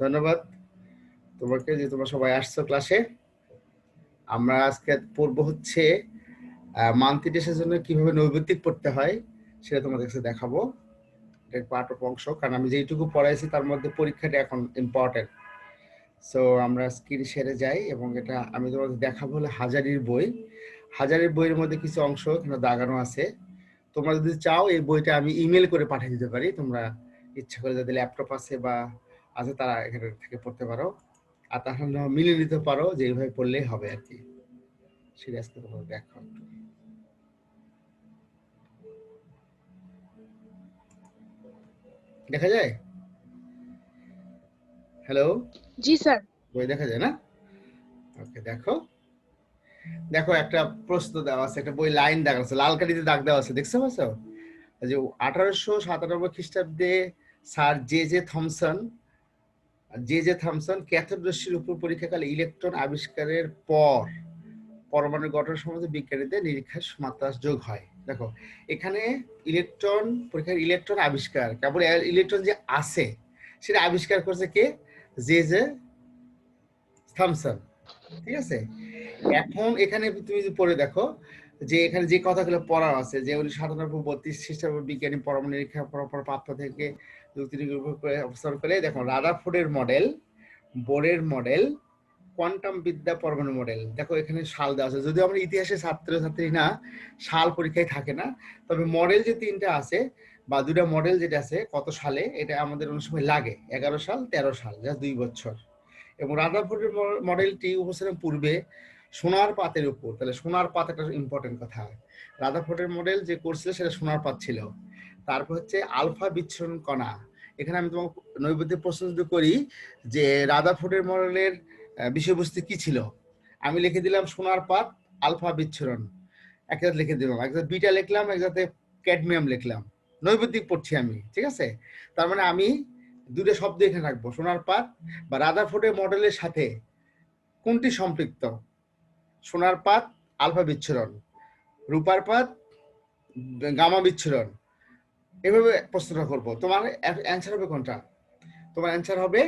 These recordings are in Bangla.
ধন্যবাদ। তোমাকে যে তোমরা সবাই আসছো ক্লাসে আমরা আজকে পড়ব হচ্ছে মান্থলি টেস্টের জন্য কীভাবে নৈবেদিক পড়তে হয় সেটা তোমাদের কাছে দেখাবো। এর পার্ট অফ অংশ, কারণ আমি যেইটুকু পড়াইছি তার মধ্যে পরীক্ষাটা এখন ইম্পর্টেন্ট সো আমরা স্ক্রিন শেয়ারে যাই এবং এটা আমি তোমাদের দেখাবো হলো হাজারির বই। হাজারের বইয়ের মধ্যে কিছু অংশ এখানে দাগানো আছে। তোমরা যদি চাও এই বইটা আমি ইমেল করে পাঠিয়ে দিতে পারি। তোমরা ইচ্ছা করে যাদের ল্যাপটপ আছে বা আছে তারা এখানে থেকে পড়তে পারো। আর তাহলে মিলিয়ে নিতে পারো যে এইভাবে পড়লেই হবে আর কি। আজকে তোমাদের দেখো একটু দেখা যায়? হ্যালো জি স্যার। বই দেখা যায় না? ওকে দেখো। দেখো একটা প্রশ্ন দেওয়া আছে একটা বই লাইন দাগ আছে লাল কালিতে দাগ দেওয়া আছে দেখছ পাচ্ছ? যে আঠারোশো সাতানব্বই খ্রিস্টাব্দে sir J J Thomson J J Thomson cathode উপর পরীক্ষাকালে ইলেকট্রন আবিষ্কারের পর পরমাণু গঠন সম্বন্ধে বিজ্ঞানীদের নিরীক্ষার মাত্রা যোগ হয়। দেখো, এখানে ইলেকট্রন, পরীক্ষার ইলেকট্রন আবিষ্কার, কেবল ইলেকট্রন যে আছে, সেটা আবিষ্কার করছে কে? J J থামসন। ঠিক আছে? এখন এখানে তুমি যদি পড়ে দেখো, যে এখানে যে কথাগুলো পড়া আছে, যে উনি সাতানব্বই বত্রিশ খ্রিস্টাব্দ বিজ্ঞানী পরমাণু নিরীক্ষা পরপর প্রাপ্ত থেকে যুক্তির উপর করে অবস্থান করে দেখো রাদারফোর্ডের মডেল বোরের মডেল কোয়ান্টাম বিদ্যা পরমাণু মডেল দেখো, এখানে সাল দেওয়া আছে। যদিও আমরা ইতিহাসে ছাত্র, ছাত্রী না, সাল পরীক্ষায় থাকে না। তবে মডেল যে তিনটা আছে, বা দুটা মডেল যেটা আছে, কত সালে, এটা আমাদের অনেক সময় লাগে। এগারো সাল, তেরো সাল, জাস্ট দুই বছর। এবং রাদারফোর্ডের মডেলটি উপস্থাপন পূর্বে সোনার পাতের উপর, তাহলে সোনার পাত একটা ইম্পর্টেন্ট কথা। রাদারফোর্ডের মডেল যে করছিল, সেটা সোনার পাত ছিল। তারপর হচ্ছে আলফা বিচ্ছুরণ কণা। এখানে আমি তোমাকে নৈবেদ্য প্রশ্ন যদি করি যে রাদারফোর্ডের মডেলের বিষয়বস্তু কি ছিল? আমি লিখে দিলাম সোনার পাত, আলফা বিচ্ছুরণ। একসাথে লিখে দিলাম একসাথে বিটা লিখলাম একসাথে ক্যাডমিয়াম লিখলাম। নৈবেদ্যিক পড়ছি আমি, ঠিক আছে? তার মানে আমি দুটো শব্দ এখানে রাখব, সোনার পাত বা রাদারফোর্ডের মডেলের সাথে কোনটি সম্পৃক্ত? সোনার পাত, আলফা বিচ্ছুরণ। রূপার পাত, গামা বিচ্ছুরণ। এভাবে প্রশ্নটা করব। তোমার অ্যান্সার হবে কোনটা? তোমার অ্যান্সার হবে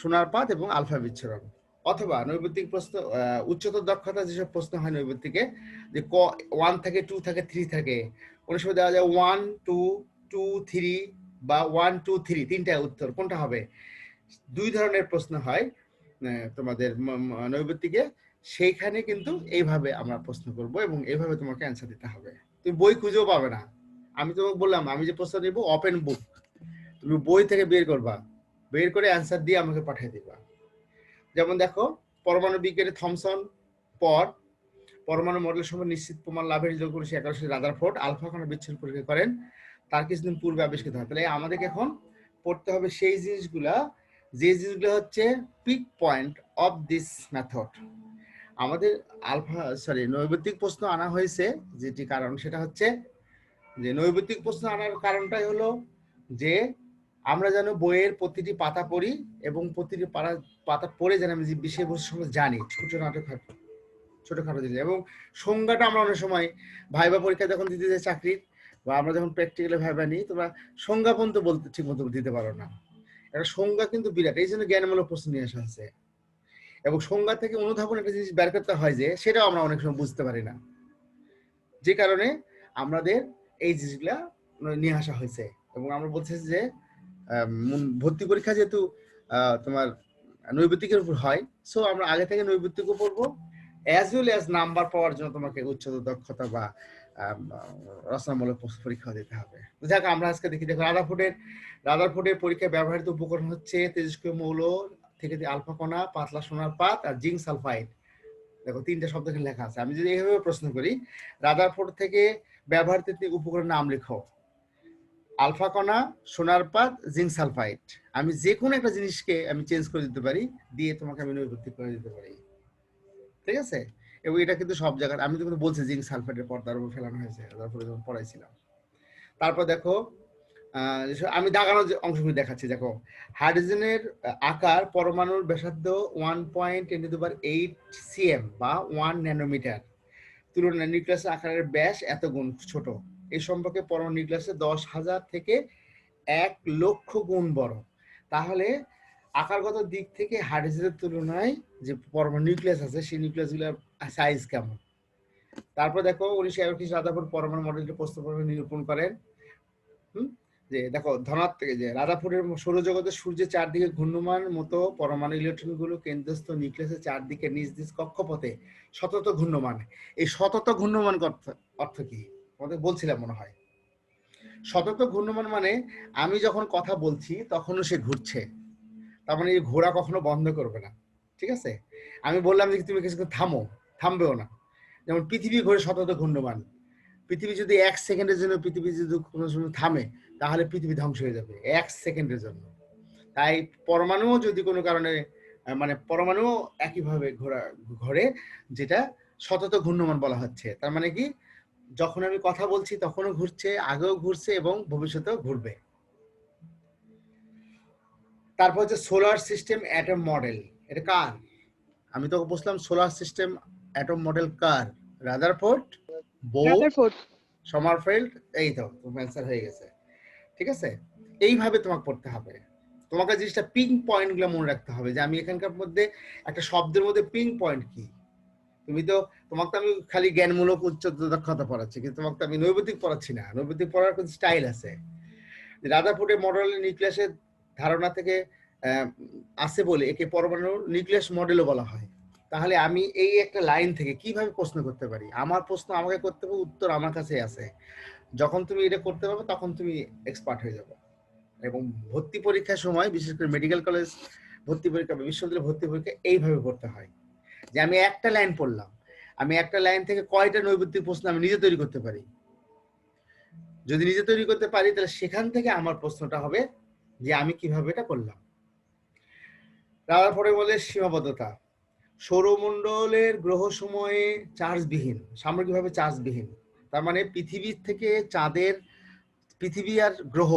সোনার পাত এবং আলফা বিচ্ছরণ অথবা নৈবেদ্যিক প্রশ্ন উচ্চতর দক্ষতা যেসব প্রশ্ন হয় নৈবেদ্যিকে যে ক ওয়ান থাকে টু থাকে থ্রি থাকে অনেক সময় দেওয়া যায় ওয়ান টু টু থ্রি বা ওয়ান টু থ্রি তিনটা উত্তর। কোনটা হবে? দুই ধরনের প্রশ্ন হয় তোমাদের নৈবেদ্যিকে সেইখানে কিন্তু এইভাবে আমরা প্রশ্ন করব এবং এইভাবে তোমাকে অ্যান্সার দিতে হবে। তুমি বই খুঁজেও পাবে না। আমি তোমাকে বললাম, আমি যে প্রশ্ন দেবো ওপেন বুক তুমি বই থেকে বের করবা। বের করে অ্যান্সার দিয়ে আমাকে পাঠিয়ে দিবা। যেমন দেখো, পরমাণু বিজ্ঞানী থমসন পর, পরমাণু মডেল সময় নিশ্চিত প্রমাণ লাভের যোগ করেছে একাদশী রাদারফোর্ড, আলফা কণা বিচ্ছিন্ন পরীক্ষা করেন। তার কিছুদিন পূর্বে আবিষ্কৃত হয়। তাহলে আমাদেরকে এখন পড়তে হবে সেই জিনিসগুলা। যে জিনিসগুলো হচ্ছে peak point of this method আমাদের আলফা সরি নৈবেদ্যিক প্রশ্ন আনা হয়েছে, যেটি কারণ সেটা হচ্ছে যে নৈবেদ্যিক প্রশ্ন আনার কারণটাই হলো যে আমরা যেন বইয়ের প্রতিটি পাতা পড়ি এবং প্রতিটি পাতা পড়ে যেন আমি যে বিষয়বস্তু সম্বন্ধে জানি, ছোট নাটক ছোটখাটো জিনিস। এবং সংজ্ঞাটা আমরা অনেক সময় ভাইবা পরীক্ষা যখন দিতে যাই চাকরির, বা আমরা যখন প্র্যাকটিক্যালে ভাইবা নিই, তোমরা সংজ্ঞা পর্যন্ত বলতে ঠিক মতো দিতে পারো না। একটা সংজ্ঞা কিন্তু বিরাট, এই জন্য জ্ঞানমূলক প্রশ্ন নিয়ে আসা হচ্ছে। এবং সংজ্ঞা থেকে অনুধাবন একটা জিনিস বের করতে হয় যে, সেটাও আমরা অনেক সময় বুঝতে পারি না। যে কারণে আমাদের এই জিনিসগুলা নিয়ে আসা হয়েছে। এবং আমরা বলছি যে ভর্তি পরীক্ষা যেহেতু তোমার নৈবেদিকের উপর হয় সো আমরা আগে থেকে নৈবেদিকও পড়ব। অ্যাজ ওয়েল অ্যাজ নাম্বার পাওয়ার জন্য তোমাকে উচ্চতর দক্ষতা বা রচনামূলক পরীক্ষা দিতে হবে। যাক, আমরা আজকে দেখি, দেখো রাদারফোর্ডের রাদারফোর্ডের পরীক্ষায় ব্যবহৃত উপকরণ হচ্ছে তেজস্ক্রিয় মৌল, থেকে আলফা কণা, পাতলা সোনার পাত আর জিঙ্ক সালফাইড। দেখো, তিনটা শব্দ লেখা আছে। আমি যদি এইভাবে প্রশ্ন করি রাদারফোর্ড থেকে ব্যবহৃত উপকরণ নাম লেখো আলফা কণা, সোনার পাত, জিঙ্ক সালফাইড। আমি যে কোনো একটা জিনিসকে আমি চেঞ্জ করে দিতে পারি, দিয়ে তোমাকে আমি নৈবত্তি করে দিতে পারি। ঠিক আছে? এবং এটা কিন্তু সব জায়গায় আমি তো বলছি জিঙ্ক সালফাইডের পর্দার উপর ফেলানো হয়েছে, তারপরে যখন পড়াইছিলাম। তারপর দেখো আমি দাগানোর অংশগুলি দেখাচ্ছি, দেখো। হাইড্রোজেনের আকার পরমাণুর ব্যাসার্ধ one point ten to power eight cm বা ওয়ান ন্যানোমিটার তুলনায় নিউক্লিয়াসের আকারের ব্যাস এত গুণ ছোট। এ সম্পর্কে পরমাণু নিউক্লিয়াসে দশ হাজার থেকে এক লক্ষ গুণ বড়। তাহলে আকারগত দিক থেকে হাইড্রোজেনের তুলনায় যে পরমাণু নিউক্লিয়াস আছে, সেই নিউক্লিয়াসগুলোর সাইজ কেমন? তারপর দেখো উনিশশো একত্রিশ রাধাপুর পরমাণু মডেলটি প্রস্তাবনা নিরূপণ করেন। হুম? যে দেখো ধনাত্মক যে রাধাপুরের সৌরজগতের সূর্যের চারদিকে ঘূর্ণমান মতো পরমাণু ইলেকট্রনগুলো কেন্দ্রস্থ নিউক্লিয়াসের চারদিকে নিজ নিজ কক্ষপথে সতত ঘূর্ণমান। এই সতত ঘূর্ণমান অর্থ- অর্থ কি? আমাদের বলছিলাম মনে হয়। সতত ঘূর্ণমান মানে আমি যখন কথা বলছি তখনও সে ঘুরছে। তার মানে এই ঘোরা কখনো বন্ধ করবে না। ঠিক আছে? আমি বললাম যে তুমি কিছু থামো, থামবেও না। যেমন পৃথিবী ঘুরে সতত ঘূর্ণমান। পৃথিবী যদি এক সেকেন্ডের জন্য পৃথিবী যদি কোনো সময় থামে তাহলে পৃথিবী ধ্বংস হয়ে যাবে এক সেকেন্ডের জন্য। তাই পরমাণুও যদি কোনো কারণে মানে পরমাণু একইভাবে ঘোরা ঘরে যেটা সতত ঘূর্ণমান বলা হচ্ছে। তার মানে কি? যখন আমি কথা বলছি তখনও ঘুরছে আগেও ঘুরছে এবং ভবিষ্যতেও ঘুরবে। তারপর হচ্ছে সোলার সিস্টেম অ্যাটম মডেল। এটা কার? আমি তোকে বলছিলাম সোলার সিস্টেম অ্যাটম মডেল কার? Rutherford Bohr Rutherford. সমারফেল্ড এই তো অ্যান্সার হয়ে গেছে। ঠিক আছে? এইভাবে তোমাকে পড়তে হবে। তোমাকে জিনিসটা পিং পয়েন্টগুলো মনে রাখতে হবে যে আমি এখানকার মধ্যে একটা শব্দের মধ্যে পিং পয়েন্ট কি? তুমি তো, তোমাকে তো আমি খালি জ্ঞানমূলক উচ্চ দক্ষতা পড়াচ্ছি, কিন্তু তোমাকে তো আমি নৈবেদিক পড়াচ্ছি না। নৈবেদিক পড়ার কিন্তু স্টাইল আছে। রাধাপুরের মডেল নিউক্লিয়াসের ধারণা থেকে আছে বলে একে পরমাণু নিউক্লিয়াস মডেলও বলা হয়। তাহলে আমি এই একটা লাইন থেকে কীভাবে প্রশ্ন করতে পারি? আমার প্রশ্ন আমাকে করতে হবে, উত্তর আমার কাছে আছে। যখন তুমি এটা করতে পারবে, তখন তুমি এক্সপার্ট হয়ে যাবে। এবং ভর্তি পরীক্ষার সময়, বিশেষ করে মেডিকেল কলেজ ভর্তি পরীক্ষা বিশ্ববিদ্যালয় ভর্তি পরীক্ষা এইভাবে পড়তে হয়। যে আমি একটা লাইন পড়লাম, আমি একটা লাইন থেকে কয়টা নৈবেদ্যিক প্রশ্ন আমি নিজে তৈরি করতে পারি? যদি নিজে তৈরি করতে পারি, তাহলে সেখান থেকে আমার প্রশ্নটা হবে যে আমি কীভাবে এটা করলাম। তারপরে বলে সীমাবদ্ধতা। সৌরমণ্ডলের গ্রহ সময়ে চার্জবিহীন। সামগ্রিকভাবে চার্জবিহীন। তার মানে পৃথিবীর থেকে চাঁদের, পৃথিবী আর গ্রহ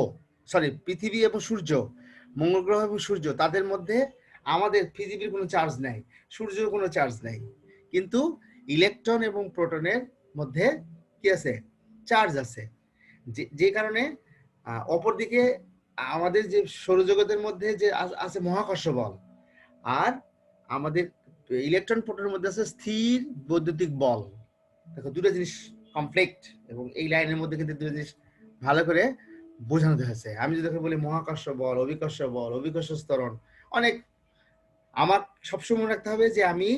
সরি পৃথিবী এবং সূর্য, মঙ্গল গ্রহ এবং সূর্য, তাদের মধ্যে আমাদের পৃথিবীর কোনো চার্জ নাই, সূর্যের কোনো চার্জ নাই। কিন্তু ইলেকট্রন এবং প্রোটনের মধ্যে কি আছে? চার্জ আছে। যে যে কারণে অপরদিকে আমাদের যে সৌরজগতের মধ্যে যে আছে মহাকর্ষ বল, আর আমাদের ইলেকট্রন প্রোটনের মধ্যে আছে স্থির বৈদ্যুতিক বল। দেখো, দুটো জিনিস কমপ্লেক্ট এবং এই লাইনের মধ্যে কিন্তু দুটো জিনিস ভালো করে বোঝানো হয়েছে। আমি যদি বলি মহাকর্ষ বল, অভিকর্ষ বল, অভিকর্ষ স্তরণ অনেক আমার সবসময় মনে রাখতে হবে যে আমি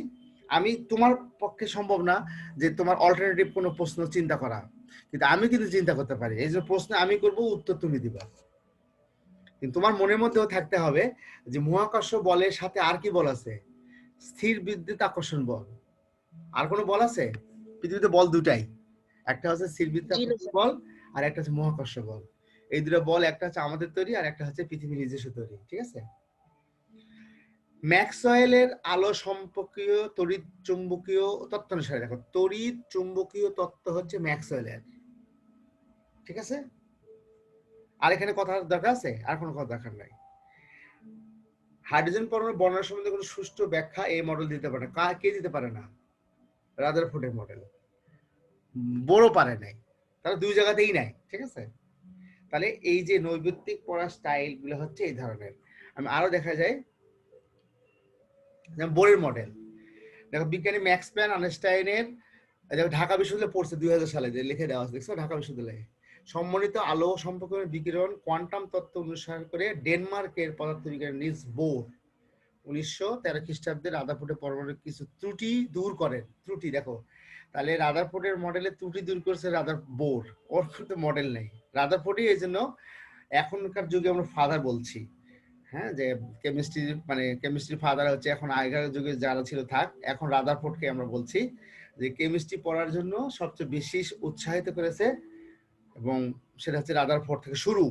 আমি তোমার পক্ষে সম্ভব না যে তোমার অল্টারনেটিভ কোনো প্রশ্ন চিন্তা করা। কিন্তু আমি কিন্তু চিন্তা করতে পারি। এই যে প্রশ্ন আমি করব, উত্তর তুমি দিবা। কিন্তু তোমার মনের মধ্যেও থাকতে হবে যে মহাকর্ষ বলের সাথে আর কি বল আছে? স্থির বিদ্যুৎ আকর্ষণ বল। আর কোনো বল আছে? পৃথিবীতে বল দুটাই। একটা হচ্ছে স্থির বিদ্যুৎ জি না, আকর্ষণ বল আর একটা হচ্ছে মহাকর্ষ বল। এই দুটো বল একটা হচ্ছে আমাদের তৈরি আর একটা হচ্ছে পৃথিবীর নিজস্ব তৈরি ঠিক আছে? ম্যাক্সওয়েলের আলো সম্পর্কীয় তড়িৎ চুম্বকীয় তত্ত্ব অনুসারে দেখো তড়িৎ চুম্বকীয় তত্ত্ব হচ্ছে ম্যাক্সওয়েলের ঠিক আছে? আর এখানে কথা দরকার আছে? আর কোনো কথা দরকার নাই। হাইড্রোজেন পরমাণু বর্ণনা সম্বন্ধে কোনো সুষ্ঠু ব্যাখ্যা এই মডেল দিতে পারে না। কা- কে দিতে পারে না? রাদারফোর্ডের মডেল বড় পারে নাই। তারা দুই জায়গাতেই নাই ঠিক আছে? তাহলে এই যে নৈবেত্তিক পড়ার স্টাইলগুলো হচ্ছে এই ধরনের। আমি আরও দেখা যায় বোরের মডেল দেখো বিজ্ঞানী ম্যাক্স প্ল্যান আনস্টাইনের দেখো ঢাকা বিশ্ববিদ্যালয়ে পড়ছে দুই হাজার সালে, যে লিখে দেওয়া দেখছ? ঢাকা বিশ্ববিদ্যালয়ে। সম্মানিত আলো সম্পর্কে বিকিরণ, কোয়ান্টাম তত্ত্ব অনুসরণ করে ডেনমার্কের পদার্থবিজ্ঞানী নিজ বোর। উনিশশো তেরো খ্রিস্টাব্দে রাদারফোর্ডে পরমাণুর কিছু ত্রুটি দূর করেন। ত্রুটি, দেখো। তাহলে রাদারফোর্ডের মডেলে ত্রুটি দূর করেছে রাদার বোর ওর কিন্তু মডেল নেই। রাদারফোর্ডই এই জন্য এখনকার যুগে আমরা ফাদার বলছি। হ্যাঁ যে কেমিস্ট্রি মানে কেমিস্ট্রি ফাদার হচ্ছে এখন আগেকার যুগে যারা ছিল, থাক। এখন রাদারফোর্ডকে আমরা বলছি যে কেমিস্ট্রি পড়ার জন্য সবচেয়ে বেশি উৎসাহিত করেছে এবং সেটা হচ্ছে রাদারফোর্ড থেকে শুরু।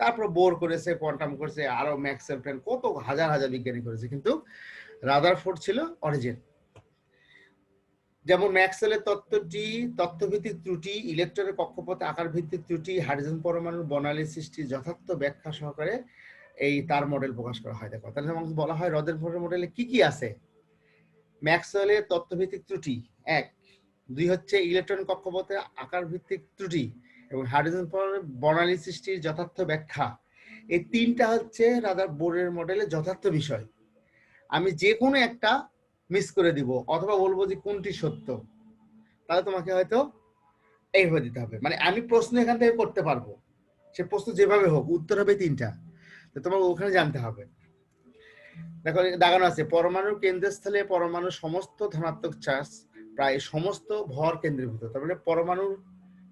তারপর বোর করেছে কোয়ান্টাম করেছে, আরও ম্যাক্সেল প্ল্যান কত হাজার হাজার বিজ্ঞানী করেছে। কিন্তু রাদারফোর্ড ছিল অরিজিন যেমন ম্যাক্সওয়েলের তত্ত্বটি তথ্যভিত্তিক ত্রুটি, ইলেকট্রনের কক্ষপথে আকার ভিত্তিক ত্রুটি হাইড্রোজেন পরমাণুর বর্ণালী সৃষ্টির যথার্থ ব্যাখ্যা সহকারে এই তার মডেল প্রকাশ করা হয়। দেখো, তাহলে যেমন বলা হয় রদের মডেলে কি কি আছে? ম্যাক্সওয়েলের তত্ত্বভিত্তিক ত্রুটি, এক। দুই হচ্ছে ইলেকট্রন কক্ষপথে আকার ভিত্তিক ত্রুটি এবং হাইড্রোজেন পরমাণুর বর্ণালী সৃষ্টির যথার্থ ব্যাখ্যা। এই তিনটা হচ্ছে রাদার বোর্ডের মডেলের যথার্থ বিষয়। আমি যে কোনো একটা মিস করে দিব, অথবা বলব যে কোনটি সত্য? তাহলে তোমাকে হয়তো এইভাবে দিতে হবে। মানে আমি প্রশ্ন এখান থেকে করতে পারব। সে প্রশ্ন যেভাবে হোক, উত্তর হবে তিনটা। তো তোমার ওখানে জানতে হবে। দেখো দাগানো আছে, পরমাণুর কেন্দ্রস্থলে পরমাণুর সমস্ত ধনাত্মক চার্জ প্রায় সমস্ত ভর কেন্দ্রীভূত তার মানে পরমাণুর,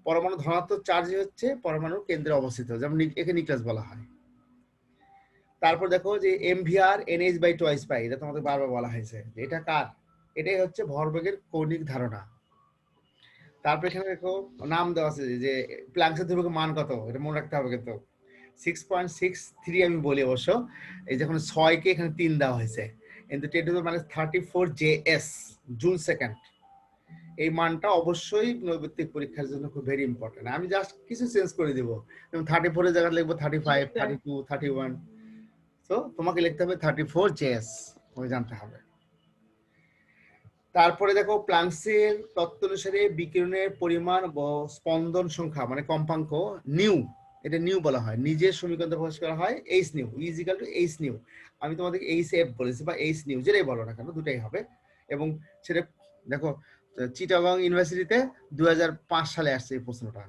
পরমাণু ধনাত্মক চার্জ হচ্ছে পরমাণুর কেন্দ্রে অবস্থিত। যেমন একে নিউক্লিয়াস বলা হয়। তারপর দেখো যে MVR NH by twice pi, এটা তোমাদের বারবার বলা হয়েছে। যে এটা কার? এটাই হচ্ছে ভরবেগের কৌণিক ধারণা। তারপর এখানে দেখো, নাম দেওয়া আছে যে প্লাঙ্কসের ধ্রুবকের মান কত? এটা মনে রাখতে হবে কিন্তু। সিক্স পয়েন্ট সিক্স থ্রি আমি বলি অবশ্য। এই যখন ছয়কে এখানে তিন দেওয়া হয়েছে। কিন্তু টেন টু মানে thirty four J S joule second. এই মানটা অবশ্যই নৈবিত্তিক পরীক্ষার জন্য খুব ভেরি ইম্পর্টেন্ট আমি জাস্ট কিছু চেঞ্জ করে দিব। যেমন থার্টি ফোরের জায়গায় লিখব thirty five thirty two thirty one তো তোমাকে লিখতে হবে থার্টি ফোর জেএস তোমাকে জানতে হবে। তারপরে দেখো প্লাঙ্কসের তত্ত্ব অনুসারে বিকিরণের পরিমাণ স্পন্দন সংখ্যা মানে কম্পাঙ্ক নিউ এটা নিউ বলা হয়। নিজের সমীকরণ প্রকাশ করা হয় H nu is equal to H nu আমি তোমাদেরকে এইচ এফ বলেছি বা এইচ নিউ যেটাই বলো না কেন, দুটাই হবে। এবং সেটা, দেখো, চিটাগং ইউনিভার্সিটিতে দু হাজার পাঁচ সালে আসছে এই প্রশ্নটা।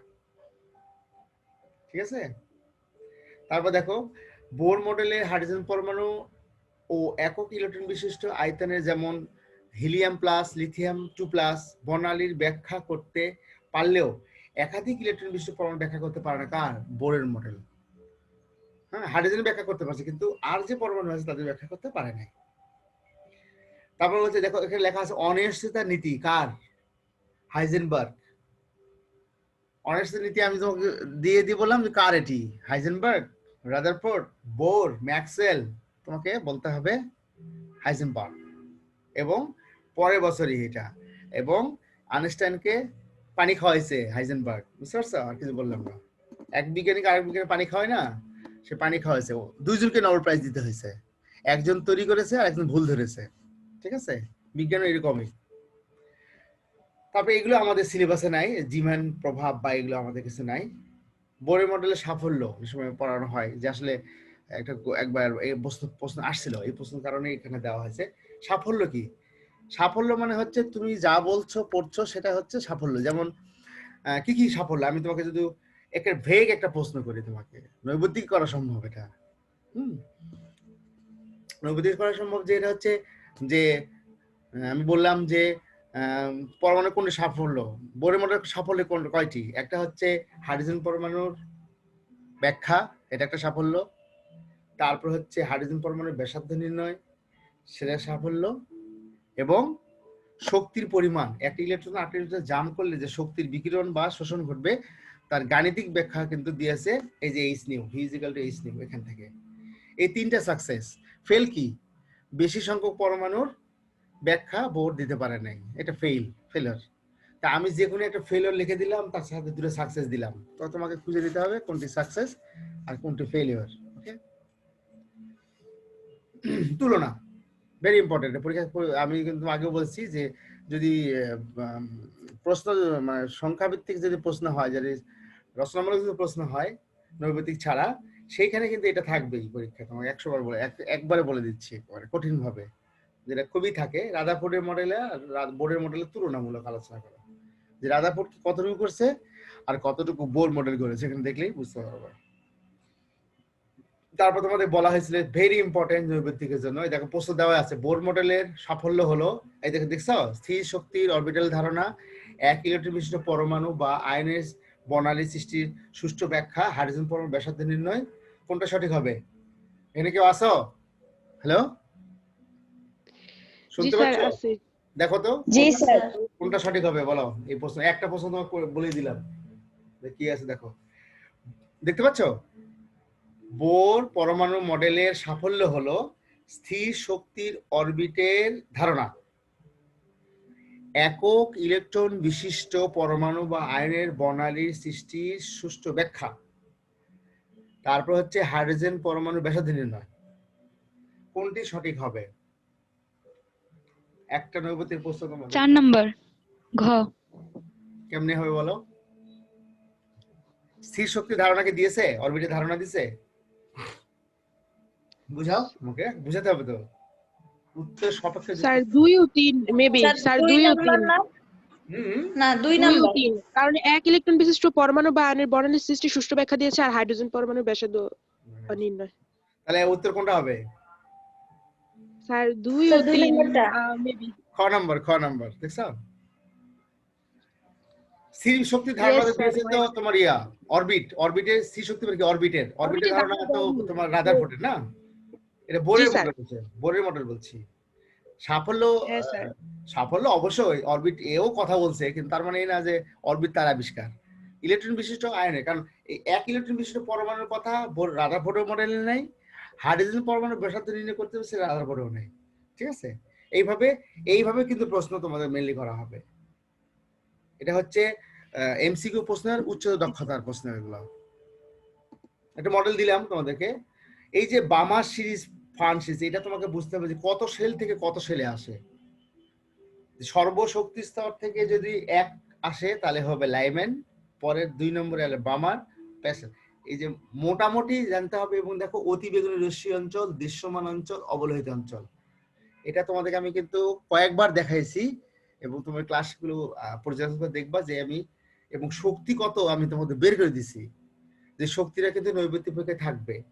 ঠিক আছে? তারপর দেখো বোর মডেলে হাইড্রোজেন পরমাণু ও একক ইলেকট্রন বিশিষ্ট আয়তনের যেমন helium plus, lithium two plus বর্ণালীর ব্যাখ্যা করতে পারলেও একাধিক ইলেকট্রন বিশিষ্ট পরমাণু ব্যাখ্যা করতে পারে না। কার? বোরের মডেল। হ্যাঁ হাইড্রোজেন ব্যাখ্যা করতে পারছে, কিন্তু আর যে পরমাণু আছে তাদের ব্যাখ্যা করতে পারে নাই। তারপর হচ্ছে দেখো, এখানে লেখা আছে অনিশ্চিতার নীতি। কার? হাইজেনবার্গ। অনিশ্চিত নীতি আমি তোমাকে দিয়ে দিয়ে বললাম যে কার এটি? হাইজেনবার্গ? রাদারফোর্ড বোর ম্যাক্সওয়েল তোমাকে বলতে হবে হাইজেনবার্গ এবং পরের বছরই এটা এবং আনস্টাইনকে পানি খাওয়াইছে হাইজেনবার্গ বুঝতে পারছ? আর কিছু বললাম না। এক বিজ্ঞানীকে আরেক বিজ্ঞানী পানি খাওয়ায় না, সে পানি খাওয়াইছে। দুইজনকে নোবেল প্রাইজ দিতে হয়েছে। একজন তৈরি করেছে আর একজন ভুল ধরেছে। ঠিক আছে? বিজ্ঞান এরকমই। তারপরে এগুলো আমাদের সিলেবাসে নাই জিম্যান প্রভাব বা এগুলো আমাদের কাছে নাই। বোরের মডেলের সাফল্য এই সময় পড়ানো হয় যে আসলে একটা একবার এই প্রশ্ন প্রশ্ন আসছিল। এই প্রশ্নের কারণে এখানে দেওয়া হয়েছে। সাফল্য কি? সাফল্য মানে হচ্ছে তুমি যা বলছো, পড়ছো, সেটা হচ্ছে সাফল্য। যেমন কি কি সাফল্য? আমি তোমাকে যদি একটা ভেগ একটা প্রশ্ন করি তোমাকে। নৈবতিক করা সম্ভব এটা? হুম? নৈবতিক করা সম্ভব যে এটা হচ্ছে যে আমি বললাম যে পরমাণু কোনটি সাফল্য? বোরের মডেল সাফল্য কোন, কয়টি? একটা হচ্ছে হাইড্রোজেন পরমাণুর ব্যাখ্যা, এটা একটা সাফল্য। তারপর হচ্ছে হাইড্রোজেন পরমাণুর ব্যাসার্ধ নির্ণয়, সেটা সাফল্য। এবং শক্তির পরিমাণ, একটা ইলেকট্রন আরেকটা ইলেকট্রন জাম করলে যে শক্তির বিকিরণ বা শোষণ ঘটবে, তার গাণিতিক ব্যাখ্যা কিন্তু দিয়েছে এই যে H nu physical to H nu এখান থেকে। এই তিনটা সাকসেস ফেল কি? বেশি সংখ্যক পরমাণুর ব্যাখ্যা বোর্ড দিতে পারে নাই। এটা ফেল ফেলার তা আমি যে কোনো একটা ফেলিওর লিখে দিলাম, তার সাথে দুটো সাকসেস দিলাম। তো তোমাকে খুঁজে দিতে হবে কোনটি সাকসেস আর কোনটি ফেলিওর ওকে তুলনা ভেরি ইম্পর্টেন্ট পরীক্ষা আমি কিন্তু আগেও বলছি যে যদি প্রশ্ন মানে সংখ্যাভিত্তিক যদি প্রশ্ন হয়, যদি রচনামূলক যদি প্রশ্ন হয় নৈবেদিক ছাড়া, সেইখানে কিন্তু এটা থাকবেই পরীক্ষা তোমাকে একশো বার বলে, এক- একবারে বলে দিচ্ছি, একেবারে কঠিন ভাবে যেটা খুবই থাকে রাধাপুরের মডেলে বোর্ডের মডেলে তুলনামূলক আলোচনা করা। যে রাধাপুর কি কতটুকু করছে আর কতটুকু বোর মডেল করেছে এখানে দেখলেই বুঝতে পারবে। তারপর তোমাদের বলা হয়েছিল ভেরি ইম্পর্টেন্ট নৈবেদিকের জন্য। এই দেখো, প্রশ্ন দেওয়া আছে, বোর মডেলের সাফল্য হলো, এই দেখো, দেখছ? স্থির শক্তির অরবিটাল ধারণা, এক ইলেকট্রন বিশিষ্ট পরমাণু বা আয়নের বর্ণালী সৃষ্টির সুষ্ঠু ব্যাখ্যা, হাইড্রোজেন পরমাণু ব্যাসার্ধ নির্ণয়, কোনটা সঠিক হবে? এখানে কেউ আসো হ্যালো শুনতে পাচ্ছ? দেখো তো জি স্যার। কোনটা সঠিক হবে বলো এই প্রশ্ন একটা প্রশ্ন তোমাকে বলে দিলাম। কি আছে দেখো। দেখতে পাচ্ছ? বোর পরমাণু মডেলের সাফল্য হলো স্থির শক্তির অরবিটের ধারণা। একক ইলেকট্রন বিশিষ্ট পরমাণু বা আয়নের বর্ণালীর সৃষ্টির সুষ্ঠু ব্যাখ্যা। তারপর হচ্ছে হাইড্রোজেন পরমাণু ব্যাসার্ধ নির্ণয়। কোনটি সঠিক হবে? একটা নৈবতির প্রশ্ন তোমার চার নাম্বার ঘ। কেমনে হবে বলো? স্থির শক্তি ধারণাকে দিয়েছে? অরবিটের ধারণা দিছে? বুঝাও আমাকে বুঝাতে হবে তো। উত্তর সপক্ষে স্যার দুই ও তিন মেবি স্যার দুই ও তিন। না? দুই নাম্বার। তিন কারণ এক ইলেকট্রন বিশিষ্ট পরমাণু বা আয়নের বর্ণালীর সৃষ্টি সুষ্ঠু ব্যাখ্যা দিয়েছে আর হাইড্রোজেন পরমাণু ব্যাসার্ধ নির্ণয় তাহলে উত্তর কোনটা হবে? স্যার দুই ও তিন মেবি খ নম্বর খ নম্বর দেখছ? স্থির শক্তি ধারণা পেয়েছে তো তোমার ইয়া অরবিট অরবিটের স্থির শক্তি মানে কি অরবিটের অরবিটের ধারণা তো। তোমার রাদারফোর্ডের না? এটা বোরের মডেল বলছে বোরের মডেল বলছি। সাফল্য হ্যাঁ, সাফল্য অবশ্যই অরবিট এও কথা বলছে কিন্তু তার মানে এই না যে অরবিট তার আবিষ্কার। ইলেকট্রন বিশিষ্ট আয়নে কারণ এক ইলেকট্রন বিশিষ্ট পরমাণুর কথা রাদারফোর্ডের মডেলে নেই। হাইড্রোজেন পরমাণু ব্যাসার্ধ নির্ণয় করতে হবে সে রাদারফোর্ডেও নেই। ঠিক আছে? এইভাবে এইভাবে কিন্তু প্রশ্ন তোমাদের মেনলি করা হবে। এটা হচ্ছে এমসিকিউ প্রশ্নের উচ্চ দক্ষতার প্রশ্ন এগুলো। একটা মডেল দিলাম তোমাদেরকে। এই যে বামার সিরিজ ফান সিরিজ এটা তোমাকে বুঝতে হবে যে কত সেল থেকে কত সেলে আসে। সর্বশক্তি স্তর থেকে যদি এক আসে, তাহলে হবে লাইমেন পরের দুই নম্বরে হলে বামার প্যাসেল এই যে মোটামুটি জানতে হবে এবং দেখো অতি বেগুনি রশ্মি অঞ্চল, দৃশ্যমান অঞ্চল, অবলোহিত অঞ্চল। এটা তোমাদেরকে আমি কিন্তু কয়েকবার দেখাইছি এবং তোমার ক্লাসগুলো পর্যালোচনা করে দেখবা যে আমি এবং শক্তি কত আমি তোমাদের বের করে দিছি। যে শক্তিটা কিন্তু নৈবেদ্য পক্ষে থাকবে।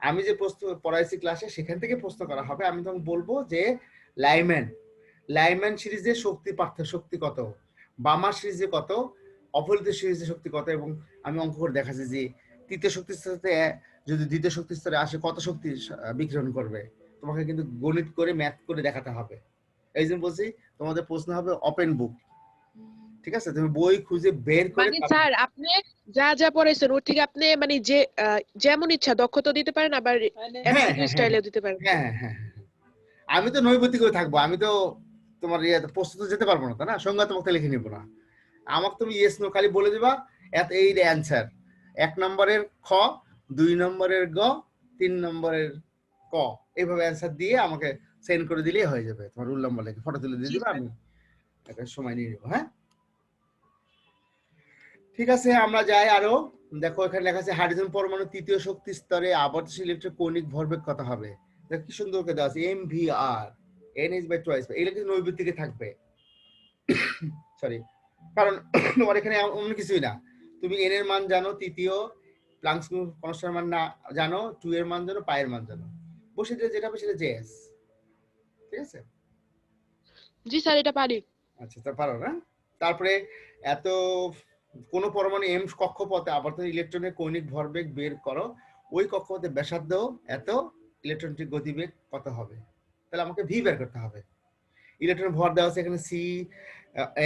আমি যে প্রশ্ন পড়াইছি ক্লাসে সেখান থেকে প্রশ্ন করা হবে। আমি তোমাকে বলব যে লাইম্যান লাইম্যান সিরিজে শক্তি পার্থক্য শক্তি কত? বামা সিরিজে কত? অপরিত সিরিজে শক্তি কত? এবং আমি অঙ্ক করে দেখাচ্ছি যে তৃতীয় শক্তি স্তরে যদি দ্বিতীয় শক্তি স্তরে আসে কত শক্তি বিকিরণ করবে? তোমাকে কিন্তু গণিত করে ম্যাথ করে দেখাতে হবে। এই জন্য বলছি তোমাদের প্রশ্ন হবে ওপেন বুক ঠিক আছে? তুমি বই খুঁজে বের করে মানে স্যার আপনি যা যা পড়াইছেন ওর থেকে আপনি মানে যে আহ, যেমন ইচ্ছা দক্ষতা দিতে পারেন আবার হ্যাঁ, এমসিকিউ হ্যাঁ, দিতে পারেন। হ্যাঁ হ্যাঁ হ্যাঁ হ্যাঁ। আমি তো নৈবতিক হয়ে থাকব আমি তো তোমার ইয়ে প্রস্তুত যেতে পারব না তাই না? সংজ্ঞাত্মক লিখে নিবো না। আমাকে তুমি ইয়েস নো খালি বলে দিবা এত এই অ্যান্সার এক নম্বরের খ দুই নম্বরের গ তিন নম্বরের ক। এইভাবে অ্যান্সার দিয়ে আমাকে সেন্ড করে দিলেই হয়ে যাবে তোমার রুল নম্বর লেখে। ফটো তুলে দিয়ে দিবা। আমি। একটা সময় নিয়ে নেব হ্যাঁ? ঠিক আছে আমরা যাই আরও। দেখো এখানে লেখা আছে হাইড্রোজেন পরমাণু তৃতীয় শক্তি স্তরে আবর্তশীল ইলেকট্রন কৌণিক ভরবেগ কত হবে? দেখ কি সুন্দর করে দেওয়া আছে M V R N H by twice এগুলো কিন্তু নৈবিত্তিকে থাকবে। সরি কারণ তোমার এখানে এমন অন্য কিছুই না। তুমি এন এর মান জানো তৃতীয় প্লাঙ্কস কনস্ট্যান্ট মান না জানো টু এর মান জানো পায়ের মান জানো। বসে দিয়ে যেটা হবে সেটা জেএস ঠিক আছে? জি স্যার এটা পারি। আচ্ছা তা পারো না? তারপরে এত কোন পরমাণু এম কক্ষপথে আবর্তন ইলেকট্রনের কৌণিক ভরবেগ বের করো ওই কক্ষপথে ব্যাসার্ধ এত ইলেকট্রনটির গতিবেগ কত হবে? তাহলে আমাকে ভি বের করতে হবে। ইলেকট্রন ভর দেওয়া আছে এখানে সি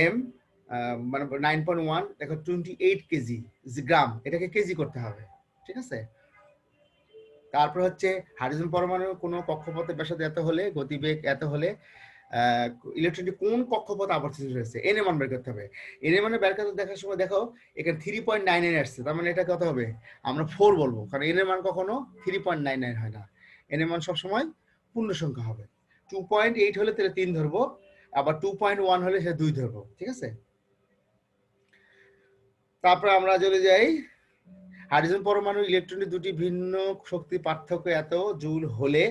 এম মানে নাইন পয়েন্ট ওয়ান দেখো টোয়েন্টি এইট কেজি গ্রাম, এটাকে কেজি করতে হবে, ঠিক আছে? তারপর হচ্ছে হাইড্রোজেন পরমাণু কোনো কক্ষপথে ব্যাসার্ধ এত হলে, গতিবেগ এত হলে ইলেকট্রনটি কোন কক্ষপথ আবর্তিত রয়েছে এন মান বের করতে হবে। এন মানে বের করতে দেখার সময় দেখো, এখানে থ্রি পয়েন্ট নাইন নাইন আসছে, তার মানে এটা কত হবে? আমরা ফোর বলব, কারণ এন মান কখনো থ্রি পয়েন্ট নাইন নাইন হয় না। এন মান সবসময় পূর্ণ সংখ্যা হবে। টু পয়েন্ট এইট হলে তাহলে তিন ধরবো, আবার টু পয়েন্ট ওয়ান হলে সে দুই ধরবো, ঠিক আছে? তারপর আমরা চলে যাই। হাইড্রোজেন পরমাণু ইলেকট্রনের দুটি ভিন্ন শক্তি পার্থক্য এত জুল হলে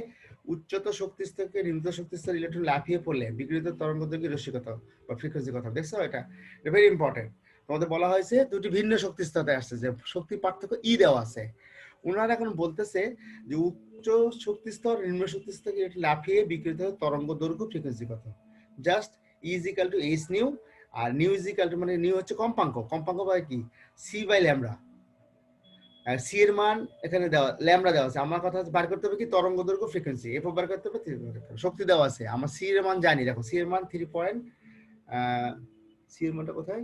উচ্চতর শক্তি স্তরকে নিম্নতর শক্তি স্তর ইলেকট্রন লাফিয়ে পড়লে বিকৃত তরঙ্গ দৈর্ঘ্য রশ্মি কত বা ফ্রিকোয়েন্সি কথা। দেখছ এটা? এটা ভেরি ইম্পর্টেন্ট তোমাদের বলা হয়েছে দুটি ভিন্ন শক্তি স্তরে আসছে, যে শক্তি পার্থক্য ই দেওয়া আছে। ওনারা এখন বলতেছে যে উচ্চ শক্তি স্তর নিম্ন শক্তি স্তরকে এটা লাফিয়ে বিকৃত তরঙ্গ দৈর্ঘ্য ফ্রিকোয়েন্সি কত just is equal to H nu R nu is equal মানে নিউ হচ্ছে কম্পাঙ্ক। কম্পাঙ্ক বাই কি? সি বাই ল্যামডা আর সি এর মান এখানে দেওয়া ল্যামডা দেওয়া আছে। আমার কথা বার করতে হবে কি? তরঙ্গ দৈর্ঘ্য ফ্রিকোয়েন্সি এফ বার করতে হবে। শক্তি দেওয়া আছে। আমার সি এর মান জানি। দেখো সি এর মান থ্রি পয়েন্ট সি এর মানটা কোথায়?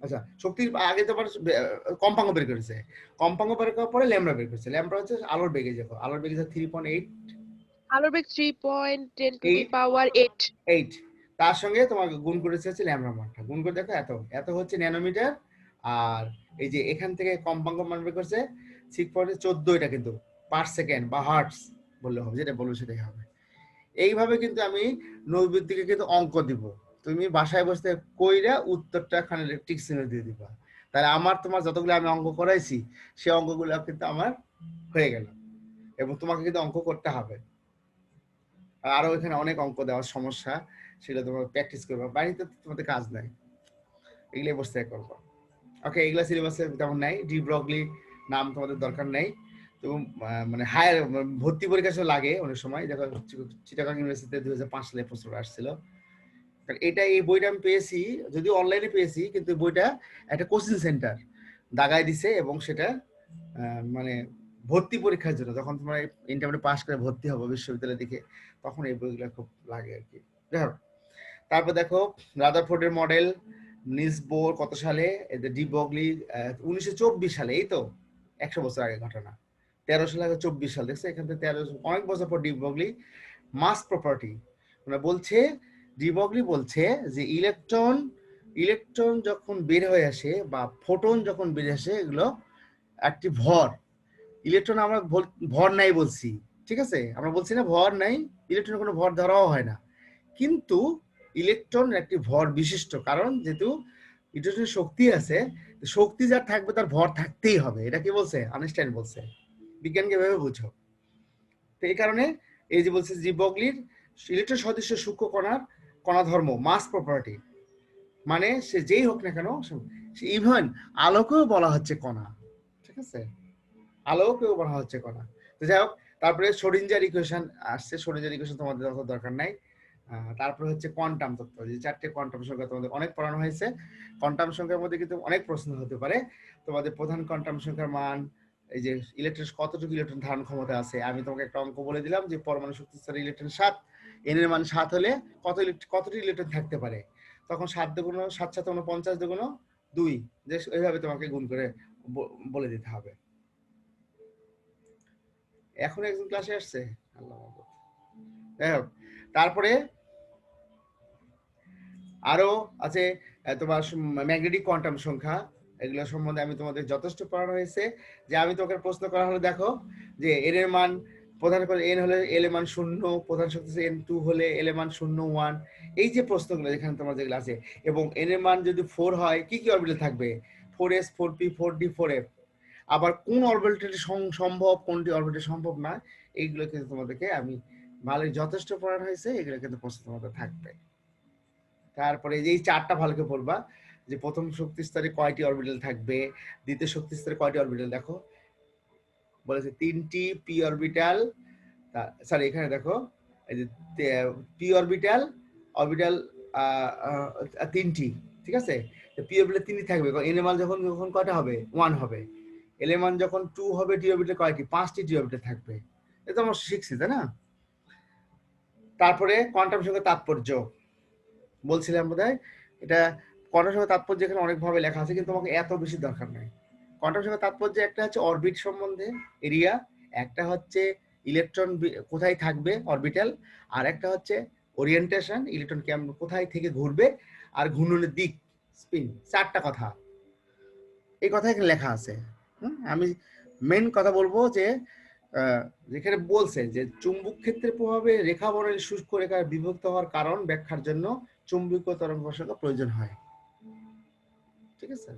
আচ্ছা শক্তির আগে তোমার কম্পাঙ্ক বের করেছে। কম্পাঙ্ক বের করার পরে ল্যামডা বের করেছে। ল্যামডা হচ্ছে আলোর বেগে দেখো। আলোর বেগে থ্রি পয়েন্ট এইট আলোর বেগ three point ten to the power eight eight তার সঙ্গে তোমাকে গুণ করেছে হচ্ছে ল্যামডা মানটা গুণ করে দেখো এত এত হচ্ছে ন্যানোমিটার আর এই যে এখান থেকে কম্পাঙ্ক মান বের করছে সিক্স পয়েন্ট চোদ্দ এটা কিন্তু পার সেকেন্ড বা হার্টস বললে হবে, যেটা বলব সেটাই হবে। এইভাবে কিন্তু আমি নৈবেদ্যিকে কিন্তু অঙ্ক দিব। তুমি বাসায় বসতে কইরা উত্তরটা খানে টিক চিহ্ন দিয়ে দিবা। তাহলে আমার তোমার যতগুলো আমি অঙ্ক করাইছি, সে অঙ্কগুলো কিন্তু আমার হয়ে গেল। এবং তোমাকে কিন্তু অঙ্ক করতে হবে। আর এখানে অনেক অঙ্ক দেওয়ার সমস্যা সেটা তোমার প্র্যাকটিস করবে। বাড়িতে তোমাদের কাজ নাই। এগুলো বসে করব। ওকে এগুলা সিলেবাসে তেমন নাই। ডি ব্রগলি নাম তোমাদের দরকার নেই। তো মানে হায়ার ভর্তি পরীক্ষা সব লাগে অনেক সময়। দেখো চিটাগাং ইউনিভার্সিটিতে দুই হাজার পাঁচ সালে প্রশ্ন আসছিল। কারণ এটা এই বইটা আমি পেয়েছি, যদিও অনলাইনে পেয়েছি, কিন্তু বইটা একটা কোচিং সেন্টার দাগায় দিছে এবং সেটা মানে ভর্তি পরীক্ষার জন্য, যখন তোমরা ইন্টারমিডিয়েট পাস করে ভর্তি হবে বিশ্ববিদ্যালয় দিকে, তখন এই বইগুলো খুব লাগে আর কি। যাই তারপর দেখো রাদারফোর্ডের মডেল নিস বোর কত সালে? ডিবগলি উনিশশো চব্বিশ সালে, এই তো? একশো বছর আগে ঘটনা। তেরো সালে আগে চব্বিশ সাল, দেখছ? এখান থেকে তেরো, অনেক বছর পর ডি বগলি, মাস প্রপার্টি মানে বলছে ডিবগলি বলছে যে ইলেকট্রন ইলেকট্রন যখন বের হয়ে আসে বা ফোটন যখন বের আসে, এগুলো একটি ভর। ইলেকট্রন আমরা ভর নাই বলছি, ঠিক আছে? আমরা বলছি না ভর নাই ইলেকট্রন কোনো ভর ধরাও হয় না। কিন্তু ইলেকট্রন একটি ভর বিশিষ্ট, কারণ যেহেতু ইলেকট্রনের শক্তি আছে শক্তি যার থাকবে তার ভর থাকতেই হবে। এটা কি বলছে? আনস্টাইন বলছে। বিজ্ঞানকে এভাবে বুঝো তো এই কারণে এই যে বলছে যে বগলির ইলেকট্রন সদৃশ্য সূক্ষ্ম কণার কণা ধর্ম মাস প্রপার্টি মানে সে যেই হোক না কেন ইভেন আলোকেও বলা হচ্ছে কণা, ঠিক আছে? আলোকেও বলা হচ্ছে কণা তো যাই হোক, তারপরে সরিঞ্জার ইকুয়েশন আসছে। সরিঞ্জার ইকুয়েশন তোমাদের অত দরকার নাই। তারপরে হচ্ছে কোয়ান্টাম তত্ত্ব। যে চারটে কোয়ান্টাম সংখ্যা তোমাদের অনেক পড়ানো হয়েছে। কোয়ান্টাম সংখ্যার মধ্যে কিন্তু অনেক প্রশ্ন হতে পারে। তোমাদের প্রধান কোয়ান্টাম সংখ্যার মান, এই যে ইলেকট্রন কতটুকু ইলেকট্রন ধারণ ক্ষমতা আছে? আমি তোমাকে একটা অঙ্ক বলে দিলাম যে পরমাণু শক্তি স্তরে ইলেকট্রন সাত এন এর মান সাত হলে কত কতটি ইলেকট্রন থাকতে পারে? তখন সাত দুগুণ সাত সাত পঞ্চাশ দুগুণ দুই। যে এইভাবে তোমাকে গুণ করে বলে দিতে হবে। এখন একজন ক্লাসে আসছে? আল্লাহ যাই হোক, তারপরে আরও আছে তোমার ম্যাগনেটিক কোয়ান্টাম সংখ্যা। এগুলো সম্বন্ধে আমি তোমাদের যথেষ্ট পড়ানো হয়েছে। যে আমি তোমাকে প্রশ্ন করা হলো, দেখো, যে এর এর মান প্রধান করে এন হলে এল মান শূন্য, প্রধান শক্তি এন টু হলে এল মান শূন্য ওয়ান এই যে প্রশ্নগুলো যেখানে তোমার যেগুলো আছে, এবং এন এর মান যদি ফোর হয়, কি কি অরবিটাল থাকবে? Four S four P four D four F আবার কোন অরবিটাল সম্ভব, কোনটি অরবিটাল সম্ভব না, এইগুলো কিন্তু তোমাদেরকে আমি ভালোই যথেষ্ট পড়ানো হয়েছে, এগুলো কিন্তু প্রশ্ন তোমাদের থাকবে। তারপরে এই চারটা ভালো করে পড়বা যে প্রথম শক্তি স্তরে কয়টি অরবিটাল থাকবে, দ্বিতীয় শক্তি স্তরে কয়টি অরবিটাল দেখো। বলেছে তিনটি পি অরবিটাল সরি এখানে দেখো, এই যে পি অরবিটাল অরবিটাল তিনটি, ঠিক আছে? পি অরবিটাল তিনটি থাকবে এন এর যখন যখন কয়টা হবে? ওয়ান হবে। এল এর মান যখন টু হবে ডি অরবিটাল কয়টি পাঁচটি ডি অরবিটাল থাকবে। এটা আমরা শিখছি, তাই না? তারপরে কোয়ান্টাম সংখ্যা তাৎপর্য। বলছিলাম বোধহয়, এটা কোয়ান্টাম সংখ্যা তাৎপর্য এখানে অনেকভাবে লেখা আছে, কিন্তু তোমাকে এত বেশি দরকার নাই। কোয়ান্টাম সংখ্যা তাৎপর্য একটা হচ্ছে অরবিট সম্বন্ধে এরিয়া একটা হচ্ছে ইলেকট্রন কোথায় থাকবে অরবিটাল আর একটা হচ্ছে ওরিয়েন্টেশন ইলেকট্রন কেমন কোথায় থেকে ঘুরবে, আর ঘূর্ণনের দিক স্পিন চারটা কথা। এই কথা এখানে লেখা আছে। আমি মেন কথা বলব যে যেখানে বলছে যে, চুম্বক ক্ষেত্রের প্রভাবে রেখা বর্ণের শুষ্ক রেখার বিভক্ত হওয়ার কারণ ব্যাখ্যার জন্য চুম্বকীয় তরঙ্গ সংখ্যা প্রয়োজন হয়। ঠিক আছে?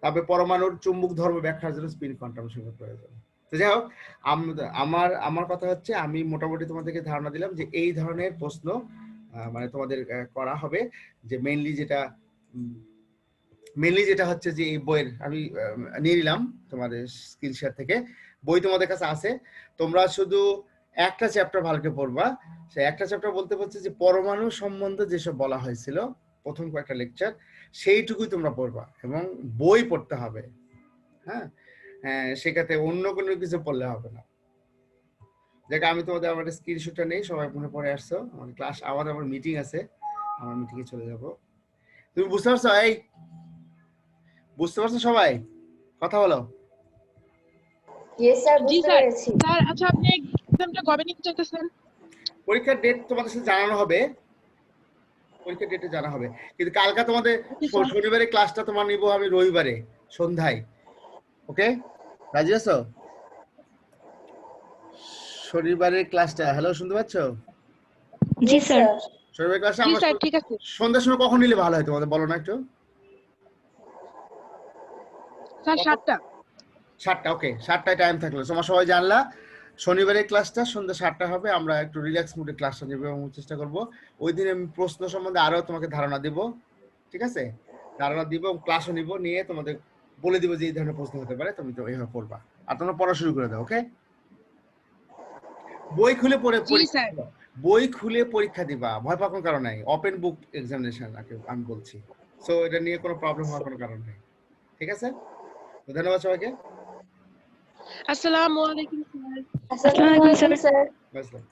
তারপরে পরমাণুর চুম্বক ধর্ম ব্যাখ্যার জন্য স্পিন কোয়ান্টাম সংখ্যা প্রয়োজন। তো যাই হোক, আম- আমার আমার কথা হচ্ছে আমি মোটামুটি তোমাদেরকে ধারণা দিলাম যে এই ধরনের প্রশ্ন মানে তোমাদের করা হবে যে মেইনলি যেটা মেইনলি যেটা হচ্ছে যে এই বইয়ের, আমি নিয়ে নিলাম তোমাদের স্ক্রিন শেয়ার থেকে। বই তোমাদের কাছে আছে। তোমরা শুধু একটা চ্যাপ্টার ভালো করে পড়বা। সে একটা চ্যাপ্টার বলতে পারছে যে পরমাণু সম্বন্ধে যেসব বলা হয়েছিল, প্রথম কয়েকটা লেকচার সেইটুকুই তোমরা পড়বা এবং বই পড়তে হবে। হ্যাঁ? হ্যাঁ সেক্ষেত্রে অন্য কোনো কিছু পড়লে হবে না। দেখ, আমি তোমাদের আমার স্ক্রিনশটটা নেই, সবাই মনে পড়ে আসছো। আমার ক্লাস আমাদের আমার মিটিং আছে। আমার মিটিংয়ে চলে যাব। তুমি বুঝতে পারছ? এই বুঝতে পারছ সবাই? কথা বলো। স্যার। আচ্ছা আপনি এক্সামটা কবে নিতে চাইতেছেন? পরীক্ষার ডেট তোমাদের সাথে জানানো হবে। পরীক্ষার ডেটে জানা হবে। কিন্তু কালকা তোমাদের শনিবারে ক্লাসটা তোমার নিব আমি রবিবারে সন্ধ্যায়। ওকে রাজি আছো? শনিবারের ক্লাসটা হ্যালো শুনতে পাচ্ছ? জি স্যার শনিবার ক্লাসটা আমরা ঠিক আছে। সন্ধ্যার সময় কখন নিলে ভালো হয় তোমাদের? বলো না একটু। স্যার সাতটা। সাতটা ওকে সাতটায় টাইম থাকল। তোমার সবাই জানলা শনিবারের ক্লাসটা সন্ধ্যা সাতটা হবে আমরা একটু রিল্যাক্স মুডে ক্লাসটা নেব এবং চেষ্টা করব। ওই দিন আমি প্রশ্ন সম্বন্ধে আরও তোমাকে ধারণা দিব ঠিক আছে? ধারণা দিব এবং ক্লাসও নিব নিয়ে তোমাদের বলে দিব যে এই ধরনের প্রশ্ন হতে পারে তুমি তো এইভাবে পড়বা। আর তোমরা পড়া শুরু করে দাও ওকে বই খুলে পড়ে। বই খুলে পরীক্ষা দিবা ভয় পাওয়ার কোনো কারণ নাই। ওপেন বুক এক্সামিনেশন আমি বলছি। সো এটা নিয়ে কোনো প্রবলেম হওয়ার কোনো কারণ নেই ঠিক আছে? তো ধন্যবাদ সবাইকে আসসালামু আলাইকুম স্যার Assalamualaikum, sir. বুঝলাম